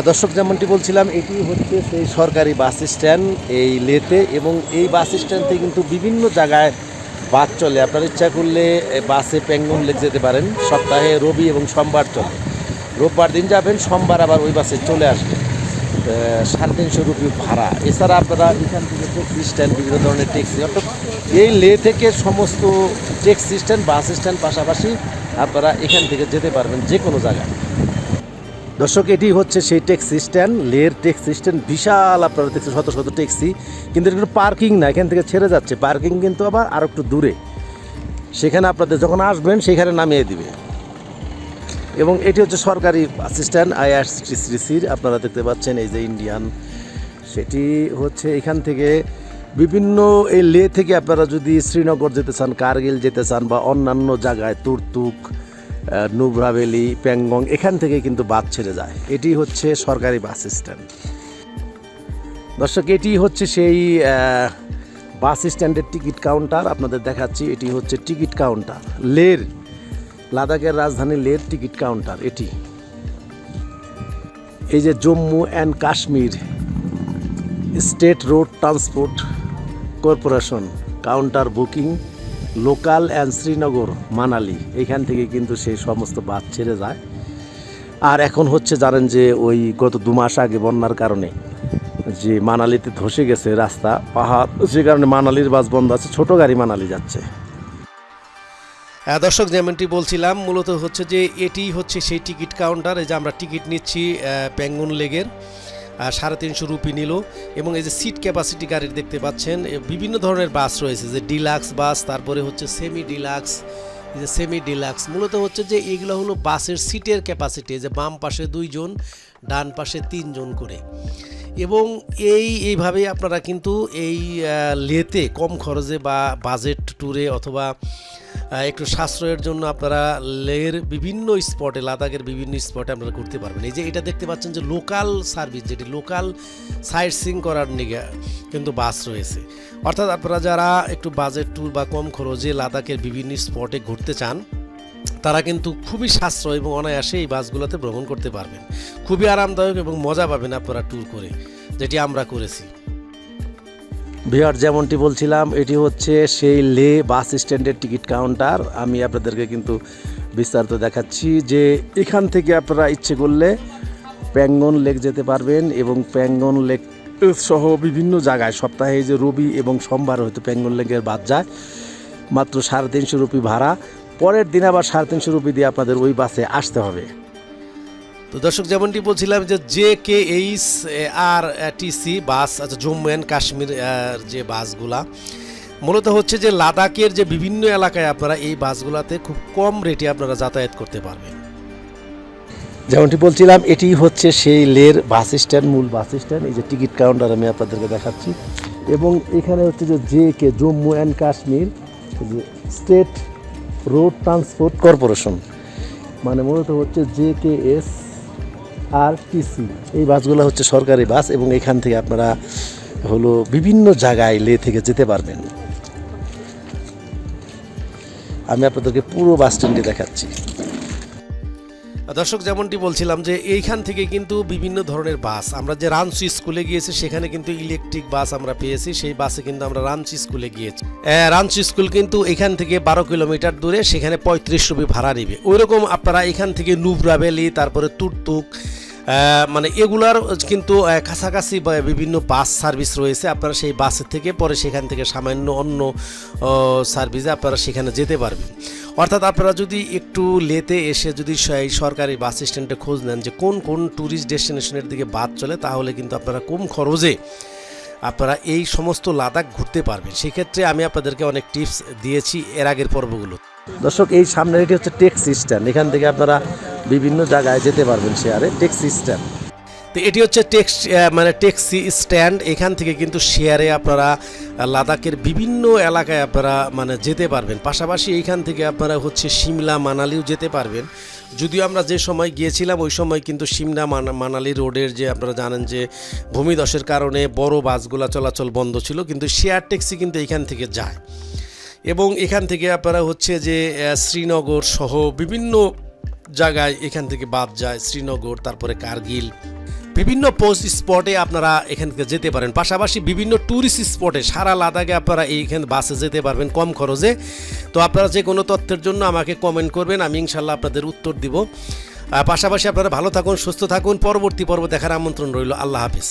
দর্শক, যেমনটি বলছিলাম, এটি হচ্ছে সেই সরকারি বাস স্ট্যান্ড, এই লেতে এবং এই বাস স্ট্যান্ড থেকে কিন্তু বিভিন্ন জায়গায় বাস চলে। আপনার ইচ্ছা করলে বাসে প্যাঙ্গন লেক যেতে পারেন, সপ্তাহে রবি এবং সোমবার চলে। রোববার দিন যাবেন, সোমবার আবার ওই বাসে চলে আসবেন। সাড়ে তিনশো রুপি ভাড়া। এছাড়া আপনারা এখান থেকে ট্যাক্সি স্ট্যান্ড, বিভিন্ন ধরনের ট্যাক্সি, অর্থাৎ এই লে থেকে সমস্ত ট্যাক্সি স্ট্যান্ড, বাস স্ট্যান্ড পাশাপাশি আপনারা এখান থেকে যেতে পারবেন যে কোনো জায়গায়। দর্শক, এটি হচ্ছে সেই ট্যাক্সি স্ট্যান্ড লের ট্যাক্সি স্ট্যান্ড, বিশাল আপনারা দেখছেন শত শত ট্যাক্সি। কিন্তু এটা কিন্তু পার্কিং না এখান থেকে ছেড়ে যাচ্ছে। পার্কিং কিন্তু আবার আর একটু দূরে। সেখানে আপনাদের যখন আসবেন, সেখানে নামিয়ে দিবে। এবং এটি হচ্ছে সরকারি বাস স্ট্যান্ড আইআরসিটিসির আপনারা দেখতে পাচ্ছেন, এই যে ইন্ডিয়ান, সেটি হচ্ছে এখান থেকে বিভিন্ন এই লে থেকে আপনারা যদি শ্রীনগর যেতে চান, কার্গিল যেতে চান বা অন্যান্য জায়গায় তুরতুক আহ, নুব্রা প্যাংগং এখান থেকে কিন্তু বাস ছেড়ে যায়। এটি হচ্ছে সরকারি বাস স্ট্যান্ড। দর্শক এটি হচ্ছে সেই বাস স্ট্যান্ডের টিকিট কাউন্টার। আপনাদের দেখাচ্ছি এটি হচ্ছে টিকিট কাউন্টার। লের লাদাখের রাজধানী লের টিকিট কাউন্টার এটি। এই যে Jammu and Kashmir state road transport corporation counter booking. Local and Srinagar Manali এখান থেকে কিন্তু সেই সমস্ত বাস ছেড়ে যায়। আর এখন হচ্ছে জানেন যে ওই গত দু মাস আগে বন্যার কারণে যে মানালিতে ধসে গেছে রাস্তা পাহাড় সে কারণে মানালির বাস বন্ধ আছে ছোট গাড়ি মানালি যাচ্ছে। হ্যাঁ, দর্শক যেমনটি বলছিলাম মূলত হচ্ছে যে এটি হচ্ছে সেই টিকিট কাউন্টার যে আমরা টিকিট নিচ্ছি প্যাঙ্গন লেগের সাড়ে তিনশো রুপি নিল এবং এই যে সিট ক্যাপাসিটি গাড়ির দেখতে পাচ্ছেন বিভিন্ন ধরনের বাস রয়েছে, যে ডিলাক্স বাস তারপরে হচ্ছে সেমি ডিলাক্স যে সেমি ডিলাক্স মূলত হচ্ছে যে এগুলো হলো বাসের সিটের ক্যাপাসিটি যে বাম পাশে দুইজন, ডান পাশে তিনজন করে। এবং এই, এইভাবেই আপনারা কিন্তু এই লেতে কম খরচে বা বাজেট ট্যুরে অথবা একটু সাশ্রয়ের জন্য আপনারা লের বিভিন্ন স্পটে লাদাখের বিভিন্ন স্পটে আপনারা ঘুরতে পারবেন। এই যে এটা দেখতে পাচ্ছেন যে লোকাল সার্ভিস যেটি লোকাল সাইট সিং করার নিগে কিন্তু বাস রয়েছে। অর্থাৎ আপনারা যারা একটু বাজেট ট্যুর বা কম খরচে লাদাখের বিভিন্ন স্পটে ঘুরতে চান, তারা কিন্তু খুবই সাশ্রয় এবং অনায়াসে এই বাসগুলোতে ভ্রমণ করতে পারবেন। খুবই আরামদায়ক এবং মজা পাবেন আপনারা ট্যুর করে, যেটি আমরা করেছি। বিহার, যেমনটি বলছিলাম, এটি হচ্ছে সেই লে বাস স্ট্যান্ডের টিকিট কাউন্টার। আমি আপনাদেরকে কিন্তু বিস্তারিত দেখাচ্ছি যে এখান থেকে আপনারা ইচ্ছে করলে প্যাঙ্গন লেক যেতে পারবেন এবং প্যাঙ্গন লেক সহ বিভিন্ন জায়গায় সপ্তাহে যে রবি এবং সোমবার হয়তো প্যাঙ্গন লেকের বাদ যায়, মাত্র সাড়ে তিনশো রুপি ভাড়া। পরের দিন আবার সাড়ে তিনশো রুপি দিয়ে আপনাদের ওই বাসে আসতে হবে। তো দর্শক, যেমনটি বলছিলাম যে J K H R TC bus আচ্ছা জম্মু অ্যান্ড কাশ্মীর যে বাসগুলা, মূলত হচ্ছে যে লাদাখের যে বিভিন্ন এলাকায় আপনারা এই বাসগুলাতে খুব কম রেটে আপনারা যাতায়াত করতে পারবেন। যেমনটি বলছিলাম, এটি হচ্ছে সেই লের বাস স্ট্যান্ড, মূল বাস স্ট্যান্ড। এই যে টিকিট কাউন্টার আমি আপনাদেরকে দেখাচ্ছি। এবং এখানে হচ্ছে যে J K, Jammu and Kashmir state road transport corporation. মানে মূলত হচ্ছে J K S R TC এই বাসগুলো হচ্ছে সরকারি বাস এবং এখান থেকে আপনারা হলো বিভিন্ন জায়গায় লে থেকে যেতে পারবেন। আমি আপনাদেরকে পুরো বাস স্ট্যান্ডে দেখাচ্ছি। দর্শক, যেমনটি বলছিলাম যে এইখান থেকে কিন্তু বিভিন্ন ধরনের বাস। আমরা যে রাঞ্চি স্কুলে গিয়েছি, সেখানে কিন্তু ইলেকট্রিক বাস আমরা পেয়েছি। সেই বাসে কিন্তু আমরা রাঞ্চি স্কুলে গিয়েছি। রাঞ্চি স্কুল কিন্তু এখান থেকে বারো কিলোমিটার দূরে, সেখানে পঁয়ত্রিশ রুপি ভাড়া নেবে। ওইরকম আপনারা এখান থেকে নুবরা ভ্যালি, তারপরে তুরতুক মানে এগুলার কিন্তু কাছাকাছি বিভিন্ন বাস সার্ভিস রয়েছে। আপনারা সেই বাসের থেকে পরে সেখান থেকে সামান্য অন্য সার্ভিসে আপনারা সেখানে যেতে পারবেন। অর্থাৎ আপনারা যদি একটু লেতে এসে যদি সেই সরকারি বাস স্ট্যান্ডে খোঁজ নেন যে কোন কোন ট্যুরিস্ট ডেস্টিনেশনের দিকে বাস চলে, তাহলে কিন্তু আপনারা কম খরচে আপনারা এই সমস্ত লাদাখ ঘুরতে পারবেন। সেক্ষেত্রে আমি আপনাদেরকে অনেক টিপস দিয়েছি এর আগের পর্বগুলো দর্শক, এই সামনের এটি হচ্ছে ট্যাক্সি স্ট্যান্ড। এখান থেকে আপনারা বিভিন্ন জায়গায় যেতে পারবেন শেয়ারে ট্যাক্সি স্ট্যান্ড। তো এটি হচ্ছে টেক্স মানে ট্যাক্সি স্ট্যান্ড। এখান থেকে কিন্তু শেয়ারে আপনারা লাদাখের বিভিন্ন এলাকায় আপনারা মানে যেতে পারবেন। পাশাপাশি এইখান থেকে আপনারা হচ্ছে সিমলা মানালিও যেতে পারবেন। যদিও আমরা যে সময় গিয়েছিলাম, ওই সময় কিন্তু সিমলা মানা- মানালি রোডের যে আপনারা জানেন যে ভূমিধসের কারণে বড় বাসগুলা চলাচল বন্ধ ছিল, কিন্তু শেয়ার ট্যাক্সি কিন্তু এখান থেকে যায়। এবং এখান থেকে আপনারা হচ্ছে যে শ্রীনগর সহ বিভিন্ন জায়গায় এখান থেকে বাদ যায়। শ্রীনগর, তারপরে কার্গিল, বিভিন্ন পোস্ট স্পটে আপনারা এখান থেকে যেতে পারেন। পাশাপাশি বিভিন্ন ট্যুরিস্ট স্পটে সারা লাদাখে আপনারা এইখানে বাসে যেতে পারবেন কম খরচে। তো আপনারা যে কোনো তথ্যের জন্য আমাকে কমেন্ট করবেন, আমি ইনশাল্লাহ আপনাদের উত্তর দিব। পাশাপাশি আপনারা ভালো থাকুন, সুস্থ থাকুন। পরবর্তী পর্ব দেখার আমন্ত্রণ রইল। আল্লাহ হাফিজ।